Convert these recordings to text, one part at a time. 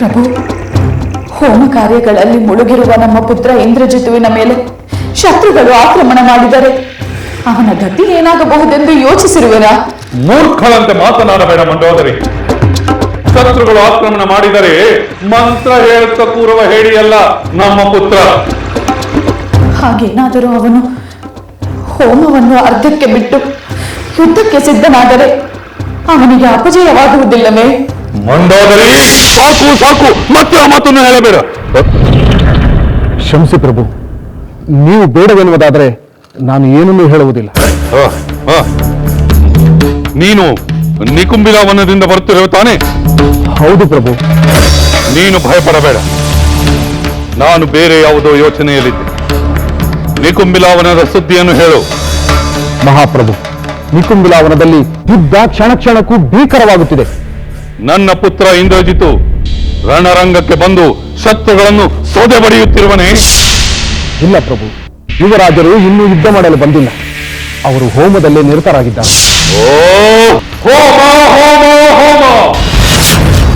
ಪ್ರಭು ಹೋಮ ಕಾರ್ಯಗಳಲ್ಲಿ ಮುಳುಗಿರುವ ನಮ್ಮ ಪುತ್ರ ಇಂದ್ರಜಿತುವಿನ ಮೇಲೆ ಶತ್ರುಗಳು ಆಕ್ರಮಣ ಮಾಡಿದರೆ ಅವನ ಗತಿ ಏನಾಗಬಹುದೆಂದು ಯೋಚಿಸಿರುವೆನಾ? ಮೂರ್ಖಳಂತೆ ಮಾತನಾಡಬೇಡ ಮಂಡೋದರಿ. ಶತ್ರುಗಳು ಆಕ್ರಮಣ ಮಾಡಿದರೆ ಮಂತ್ರ ಹೇಳುತ್ತ ಕೂರುವ ಹೇಳಿಯಲ್ಲ ನಮ್ಮ ಪುತ್ರ. ಹಾಗೇನಾದರೂ ಅವನು ಹೋಮವನ್ನು ಅರ್ಧಕ್ಕೆ ಬಿಟ್ಟು ಯುದ್ಧಕ್ಕೆ ಸಿದ್ಧನಾದರೆ ಅವನಿಗೆ ಅಪಜಯವಾಗುವುದಿಲ್ಲವೇ? ಮಂಡೋದರಿ ಸಾಕು ಸಾಕು. ಮತ್ತೆ ಆ ಮಾತನ್ನು ಹೇಳಬೇಡ. ಕ್ಷಮಿಸಿ ಪ್ರಭು ನೀವು ಬೇಡವೆನ್ನುವುದಾದರೆ ನಾನು ಏನನ್ನೂ ಹೇಳುವುದಿಲ್ಲ. ನೀನು ನಿಕುಂಬಿಲ ವನದಿಂದ ಬರುತ್ತಿರುವ ತಾನೆ ಹೌದು ಪ್ರಭು. ನೀನು ಭಯಪಡಬೇಡ. ನಾನು ಬೇರೆ ಯಾವುದೋ ಯೋಚನೆಯಲ್ಲಿದ್ದೆ. ನಿಕುಂಬಿಲಾವನದ ಸುದ್ದಿಯನ್ನು ಹೇಳು. ಮಹಾಪ್ರಭು ನಿಕುಂಬಿಲಾವನದಲ್ಲಿ ಯುದ್ಧ ಕ್ಷಣ ಕ್ಷಣಕ್ಕೂ ಭೀಕರವಾಗುತ್ತಿದೆ. ನನ್ನ ಪುತ್ರ ಇಂದ್ರಜಿತು ರಣರಂಗಕ್ಕೆ ಬಂದು ಶತ್ರುಗಳನ್ನು ಸೋದೆ ಬಡಿಯುತ್ತಿರುವನೇ. ಇಲ್ಲ ಪ್ರಭು ಯುವರಾಜರು ಇನ್ನೂ ಯುದ್ಧ ಮಾಡಲು ಬಂದಿಲ್ಲ. ಅವರು ಹೋಮದಲ್ಲೇ ನಿರತರಾಗಿದ್ದಾರೆ. ಓ ಹೋಮ ಹೋಮ ಹೋಮ.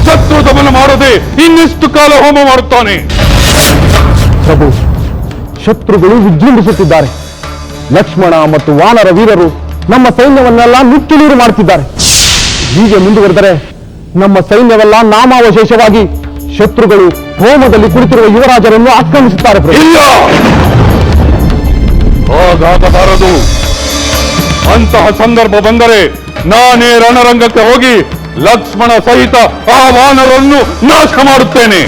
ಶತ್ರು ದಮನ ಮಾಡದೆ ಇನ್ನೆಷ್ಟು ಕಾಲ ಹೋಮ ಮಾಡುತ್ತಾನೆ? ಪ್ರಭು ಶತ್ರುಗಳು ವಿಜೃಂಭಿಸುತ್ತಿದ್ದಾರೆ. ಲಕ್ಷ್ಮಣ ಮತ್ತು ವಾನರ ವೀರರು ನಮ್ಮ ಸೈನ್ಯವನ್ನೆಲ್ಲ ನುಚ್ಚುನೀರು ಮಾಡುತ್ತಿದ್ದಾರೆ ಹೀಗೆ ಮುಂದುವರೆದರೆ ನಮ್ಮ ಸೈನ್ಯವೆಲ್ಲ ನಾಮಾವಶೇಷವಾಗಿ ಶತ್ರುಗಳು ಹೋಮದಲ್ಲಿ ಕುಳಿತಿರುವ ಯುವರಾಜರನ್ನು ಆಕ್ರಮಿಸುತ್ತಾರೆ ಇಲ್ಲ! ಹಾಗಾಗಬಾರದು ಅಂತಹ ಸಂದರ್ಭ ಬಂದರೆ ನಾನೇ ರಣರಂಗಕ್ಕೆ ಹೋಗಿ ಲಕ್ಷ್ಮಣ ಸಹಿತ ಆ ವಾನರನ್ನು ನಾಶ ಮಾಡುತ್ತೇನೆ.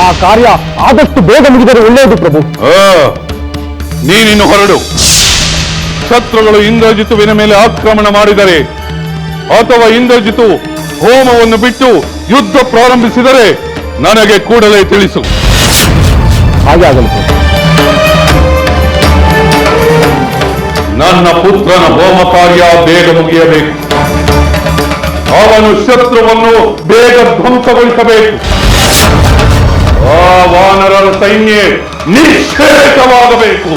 ಆ ಕಾರ್ಯ ಆದಷ್ಟು ಬೇಗ ಮುಗಿದರೆ ಒಳ್ಳೆಯದು ಪ್ರಭು. ನೀನಿನ್ನು ಹೊರಡು. ಶತ್ರುಗಳು ಇಂದ್ರಜಿತುವಿನ ಮೇಲೆ ಆಕ್ರಮಣ ಮಾಡಿದರೆ ಅಥವಾ ಇಂದ್ರಜಿತು ಹೋಮವನ್ನು ಬಿಟ್ಟು ಯುದ್ಧ ಪ್ರಾರಂಭಿಸಿದರೆ ನನಗೆ ಕೂಡಲೇ ತಿಳಿಸು. ಹಾಗಾಗಲು ನನ್ನ ಪುತ್ರನ ಹೋಮ ಕಾರ್ಯ ಬೇಗ ಮುಗಿಯಬೇಕು. ಅವನು ಶತ್ರುವನ್ನು ಬೇಗ ಧ್ವಂಸಗೊಳಿಸಬೇಕು. ಆ ವಾನರರ ಸೈನ್ಯ ನಿಶ್ಚೇಷವಾಗಬೇಕು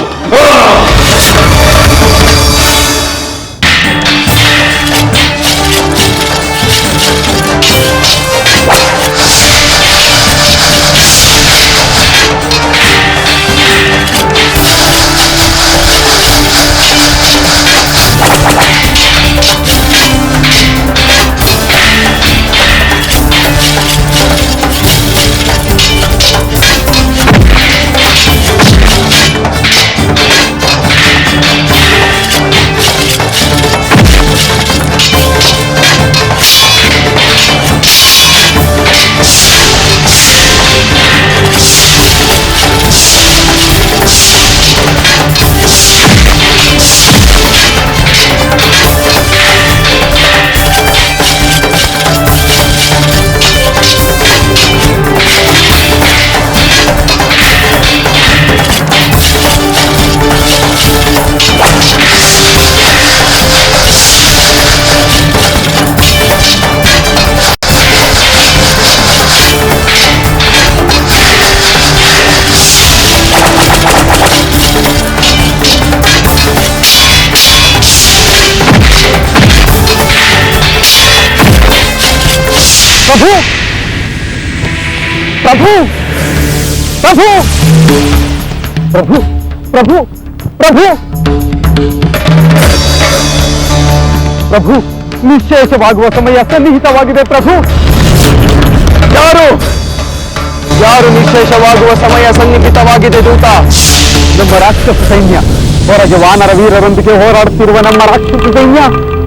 ಪ್ರಭು! ಪ್ರಭು! ಪ್ರಭು! ಪ್ರಭು! ಪ್ರಭು! ಪ್ರಭು ನಿಶೇಷವಾಗುವ ಸಮಯ ಸನ್ನಿಹಿತವಾಗಿದೆ, ಪ್ರಭು! ಯಾರು? ಯಾರು ನಿಶೇಷವಾಗುವ ಸಮಯ ಸನ್ನಿಹಿತವಾಗಿದೆ, ದೂತ? ನಮ್ಮ ರಾಕ್ಷಸ ಸೈನ್ಯ, ಹೊರಗೆ ವಾನರ ವೀರರೊಂದಿಗೆ ಹೋರಾಡುತ್ತಿರುವ ನಮ್ಮ ರಾಕ್ಷಸ ಸೈನ್ಯ,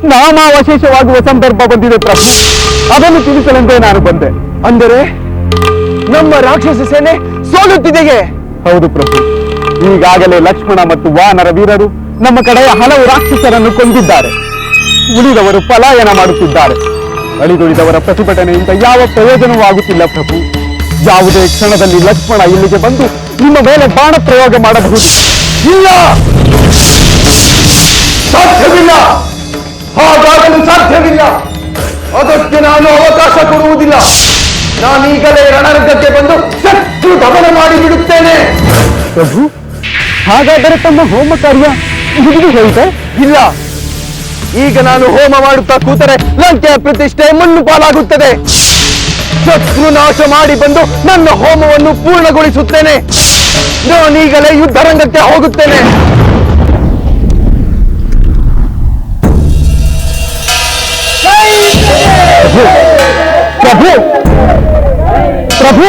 ನಾಮಾವಶೇಷವಾಗುವ ಸಂದರ್ಭ ಬಂದಿದೆ, ಪ್ರಭು! ಅದನ್ನು ತಿಳಿಸಲೆಂದೇ ನಾನು ಬಂದೆ. ಅಂದರೆ? ನಮ್ಮ ರಾಕ್ಷಸ ಸೇನೆ ಸೋಲುತ್ತಿದೆಯೇ? ಹೌದು ಪ್ರಭು. ಈಗಾಗಲೇ ಲಕ್ಷ್ಮಣ ಮತ್ತು ವಾನರ ವೀರರು ನಮ್ಮ ಕಡೆಯ ಹಲವು ರಾಕ್ಷಸರನ್ನು ಕೊಂದಿದ್ದಾರೆ. ಉಳಿದವರು ಪಲಾಯನ ಮಾಡುತ್ತಿದ್ದಾರೆ. ಅಳಿದುಳಿದವರ ಪ್ರತಿಭಟನೆಯಿಂದ ಯಾವ ಪ್ರಯೋಜನವೂ ಆಗುತ್ತಿಲ್ಲ ಪ್ರಭು. ಯಾವುದೇ ಕ್ಷಣದಲ್ಲಿ ಲಕ್ಷ್ಮಣ ಇಲ್ಲಿಗೆ ಬಂದು ನಿಮ್ಮ ಮೇಲೆ ಬಾಣ ಪ್ರಯೋಗ ಮಾಡಬಹುದು. ಇಲ್ಲ! ಸಾಧ್ಯವಿಲ್ಲ! ಹಾಗಾಗಲು ಸಾಧ್ಯವಿಲ್ಲ! ಅದಕ್ಕೆ ನಾನು ಅವಕಾಶ ಕೊಡುವುದಿಲ್ಲ! ನಾನೀಗಲೇ ರಣರಂಗಕ್ಕೆ ಬಂದು ಸತ್ತು ದಮನ ಮಾಡಿಬಿಡುತ್ತೇನೆ ಪ್ರಭು ಹಾಗಾದರೆ ತಮ್ಮ ಹೋಮ ಕಾರ್ಯ ಮುಗಿದು ಹೇಳಿದೆ ಇಲ್ಲ. ಈಗ ನಾನು ಹೋಮ ಮಾಡುತ್ತಾ ಕೂತರೆ ಲಂಕೆಯ ಪ್ರತಿಷ್ಠೆ ಮಣ್ಣು ಪಾಲಾಗುತ್ತದೆ. ಶತ್ರು ನಾಶ ಮಾಡಿ ಬಂದು ನನ್ನ ಹೋಮವನ್ನು ಪೂರ್ಣಗೊಳಿಸುತ್ತೇನೆ. ನಾನೀಗಲೇ ಯುದ್ಧರಂಗಕ್ಕೆ ಹೋಗುತ್ತೇನೆ. ಪ್ರಭು ప్రభు